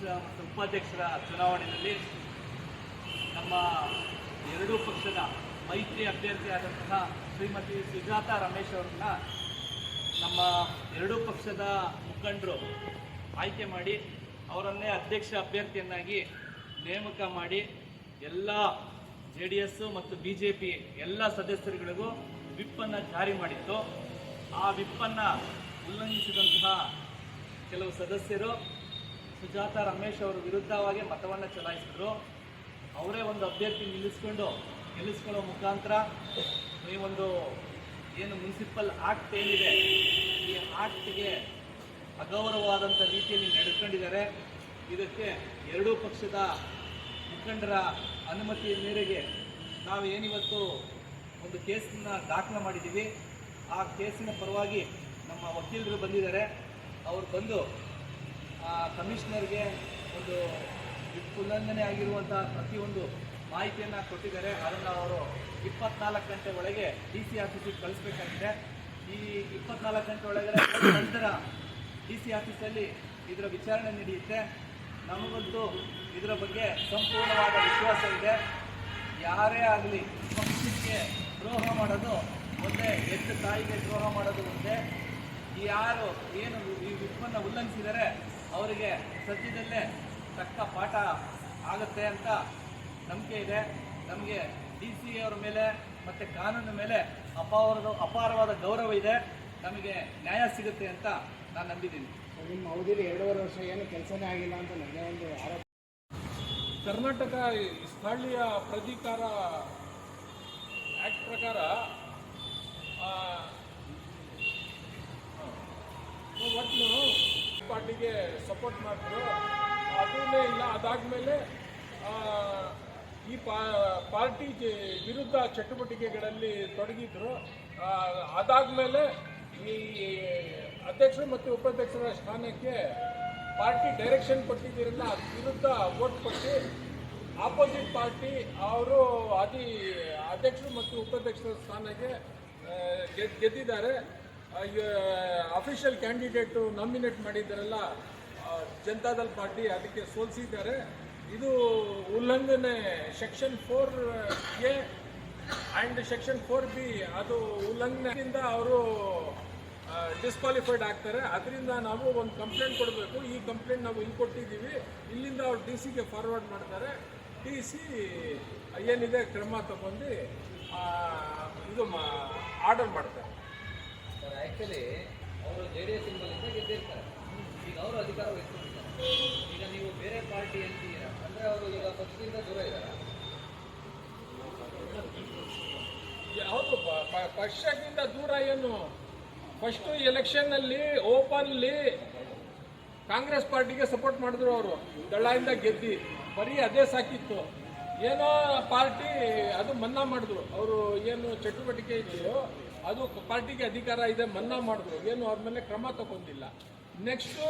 ಅಧ್ಯಕ್ಷ ಮತ್ತು ಉಪಾಧ್ಯಕ್ಷರ ಚುನಾವಣೆಯಲ್ಲಿ ನಮ್ಮ ಎರಡೂ ಪಕ್ಷದ ಮೈತ್ರಿ ಅಭ್ಯರ್ಥಿಯಾದಂತಹ ಶ್ರೀಮತಿ ಸುಜಾತ ರಮೇಶ್ ಅವರನ್ನು ನಮ್ಮ ಎರಡೂ ಪಕ್ಷದ ಮುಖಂಡರು ಆಯ್ಕೆ ಮಾಡಿ ಅವರನ್ನೇ ಅಧ್ಯಕ್ಷ ಅಭ್ಯರ್ಥಿಯನ್ನಾಗಿ ನೇಮಕ ಮಾಡಿ ಎಲ್ಲ ಜೆ ಡಿ ಎಸ್ಸು ಮತ್ತು ಬಿ ಜೆ ಪಿ ಎಲ್ಲ ಸದಸ್ಯರುಗಳಿಗೂ ವಿಪ್ಪನ್ನು ಜಾರಿ ಮಾಡಿತ್ತು. ಆ ವಿಪ್ಪನ್ನು ಉಲ್ಲಂಘಿಸಿದಂತಹ ಕೆಲವು ಸದಸ್ಯರು ಸುಜಾತ ರಮೇಶ್ ಅವರ ವಿರುದ್ಧವಾಗಿ ಮತವನ್ನು ಚಲಾಯಿಸಿದ್ರು. ಅವರೇ ಒಂದು ಅಭ್ಯರ್ಥಿ ನಿಲ್ಲಿಸ್ಕೊಂಡು, ನಿಲ್ಲಿಸ್ಕೊಳ್ಳೋ ಮುಖಾಂತರ ಈ ಒಂದು ಏನು ಮುನ್ಸಿಪಲ್ ಆಕ್ಟ್ ಏನಿದೆ, ಈ ಆಕ್ಟ್ಗೆ ಅಗೌರವವಾದಂಥ ರೀತಿಯಲ್ಲಿ ನಡೆದುಕೊಂಡಿದ್ದಾರೆ ಇದಕ್ಕೆ ಎರಡೂ ಪಕ್ಷದ ಮುಖಂಡರ ಅನುಮತಿಯ ಮೇರೆಗೆ ನಾವು ಏನಿವತ್ತು ಒಂದು ಕೇಸನ್ನ ದಾಖಲು ಮಾಡಿದ್ದೀವಿ. ಆ ಕೇಸಿನ ಪರವಾಗಿ ನಮ್ಮ ವಕೀಲರು ಬಂದಿದ್ದಾರೆ. ಅವ್ರು ಬಂದು ಕಮಿಷನರ್ಗೆ ಒಂದು ಉಲ್ಲಂಘನೆ ಆಗಿರುವಂಥ ಪ್ರತಿಯೊಂದು ಮಾಹಿತಿಯನ್ನು ಕೊಟ್ಟಿದ್ದಾರೆ. ಅದನ್ನು ಅವರು ಇಪ್ಪತ್ನಾಲ್ಕು ಗಂಟೆ ಒಳಗೆ ಡಿ ಸಿ ಆಫೀಸಿಗೆ ಕಳಿಸ್ಬೇಕಾಗಿದೆ. ಈ ಇಪ್ಪತ್ನಾಲ್ಕು ಗಂಟೆ ಒಳಗಡೆ ನಂತರ ಡಿ ಸಿ ಆಫೀಸಲ್ಲಿ ಇದರ ವಿಚಾರಣೆ ನಡೆಯುತ್ತೆ. ನಮಗಂತೂ ಇದರ ಬಗ್ಗೆ ಸಂಪೂರ್ಣವಾದ ವಿಶ್ವಾಸ ಇದೆ. ಯಾರೇ ಆಗಲಿ ಪಕ್ಷಕ್ಕೆ ದ್ರೋಹ ಮಾಡೋದು ಒಂದೇ ಎಷ್ಟು ತಾಯಿಗೆ ದ್ರೋಹ ಮಾಡೋದು ಒಂದೇ. ಯಾರು ಏನು ಈ ವಿಪ್ಪನ್ನು ಉಲ್ಲಂಘಿಸಿದರೆ ಅವರಿಗೆ ಸದ್ಯದಲ್ಲೇ ತಕ್ಕ ಪಾಠ ಆಗುತ್ತೆ ಅಂತ ನಂಬಿಕೆ ಇದೆ. ನಮಗೆ ಡಿ ಸಿ ಅವರ ಮೇಲೆ ಮತ್ತು ಕಾನೂನು ಮೇಲೆ ಅಪಾರದ ಅಪಾರವಾದ ಗೌರವ ಇದೆ. ನಮಗೆ ನ್ಯಾಯ ಸಿಗುತ್ತೆ ಅಂತ ನಾನು ನಂಬಿದ್ದೀನಿ. ನಿಮ್ಮ ಅವಧಿಯಲ್ಲಿ ಎರಡೂವರೆ ವರ್ಷ ಏನು ಕೆಲಸನೇ ಆಗಿಲ್ಲ ಅಂತ ನನಗೆ ಒಂದು ಆರೋಪ. ಕರ್ನಾಟಕ ಸ್ಥಳೀಯ ಪ್ರಾಧಿಕಾರ ಆ್ಯಕ್ಟ್ ಪ್ರಕಾರ ಆ, ಒಟ್ಟು ಪಾರ್ಟಿಗೆ ಸಪೋರ್ಟ್ ಮಾಡಿದ್ರು ಅದನ್ನೇ ಇಲ್ಲ, ಅದಾದಮೇಲೆ ಈ ಪಾರ್ಟಿ ವಿರುದ್ಧ ಚಟುವಟಿಕೆಗಳಲ್ಲಿ ತೊಡಗಿದ್ರು. ಅದಾದಮೇಲೆ ಈ ಅಧ್ಯಕ್ಷರು ಮತ್ತು ಉಪಾಧ್ಯಕ್ಷರ ಸ್ಥಾನಕ್ಕೆ ಪಾರ್ಟಿ ಡೈರೆಕ್ಷನ್ ಕೊಟ್ಟಿದ್ದೀರಲ್ಲ ಅದ್ರ ವಿರುದ್ಧ ವೋಟ್ ಕೊಟ್ಟು ಆಪೋಸಿಟ್ ಪಾರ್ಟಿ ಅವರು ಅದಿ, ಅಧ್ಯಕ್ಷರು ಮತ್ತು ಉಪಾಧ್ಯಕ್ಷರ ಸ್ಥಾನಕ್ಕೆ ಗೆದ್- ಗೆದ್ದಿದ್ದಾರೆ. ಅಫಿಷಿಯಲ್ ಕ್ಯಾಂಡಿಡೇಟು ನಾಮಿನೇಟ್ ಮಾಡಿದ್ದಾರಲ್ಲ ಜನತಾದಲ್ ಪಾರ್ಟಿ ಅದಕ್ಕೆ ಸೋಲಿಸಿದ್ದಾರೆ. ಇದು ಉಲ್ಲಂಘನೆ section four A and section four B ಅದು ಉಲ್ಲಂಘನೆಯಿಂದ ಅವರು ಡಿಸ್ಕ್ವಾಲಿಫೈಡ್ ಆಗ್ತಾರೆ. ಅದರಿಂದ ನಾವು ಒಂದು ಕಂಪ್ಲೇಂಟ್ ಕೊಡಬೇಕು. ಈ ಕಂಪ್ಲೇಂಟ್ ನಾವು ಇಲ್ಲಿ ಕೊಟ್ಟಿದ್ದೀವಿ. ಇಲ್ಲಿಂದ ಅವ್ರು ಡಿ ಸಿಗೆ ಫಾರ್ವರ್ಡ್ ಮಾಡ್ತಾರೆ. ಡಿ ಸಿ ಏನಿದೆ, ಕ್ರಮ ತಗೊಂಡು ಇದು ಇದು ಆರ್ಡರ್ ಮಾಡ್ತಾರೆ. ಆ್ಯಕ್ಚುಲಿ ಅವರು ಜೆ ಡಿ ಎಸ್ ಇಂದ ಗೆದ್ದಿರ್ತಾರೆ. ಈಗ ಅವರು ಅಧಿಕಾರ ವಹಿಸ್ಕೊಂಡಿದ್ದಾರೆ. ಈಗ ನೀವು ಬೇರೆ ಪಾರ್ಟಿ ಅಂತೀರ? ಅಂದರೆ ಅವರು ಈಗ ಪಕ್ಷದಿಂದ ದೂರ ಇದ್ದಾರೆ? ಪ- ಪಕ್ಷದಿಂದ ದೂರ ಏನು? ಫಸ್ಟು ಎಲೆಕ್ಷನ್ನಲ್ಲಿ ಓಪನ್ಲಿ ಕಾಂಗ್ರೆಸ್ ಪಾರ್ಟಿಗೆ ಸಪೋರ್ಟ್ ಮಾಡಿದ್ರು ಅವರು. ದಳ್ಳಾಯಿಂದ ಗೆದ್ದಿ. ಬರೀ ಅದೇ ಸಾಕಿತ್ತು. ಏನೋ ಪಾರ್ಟಿ ಅದು ಮನ್ನಾ ಮಾಡಿದ್ರು. ಅವರು ಏನು ಚಟುವಟಿಕೆ ಇತ್ತು ಅದು ಪಾರ್ಟಿಗೆ ಅಧಿಕಾರ ಇದೆ ಮನ್ನಾ ಮಾಡಿದ್ರು ಏನು ಅವ್ರ ಮೇಲೆ ಕ್ರಮ ತಗೊಂಡಿಲ್ಲ. ನೆಕ್ಸ್ಟು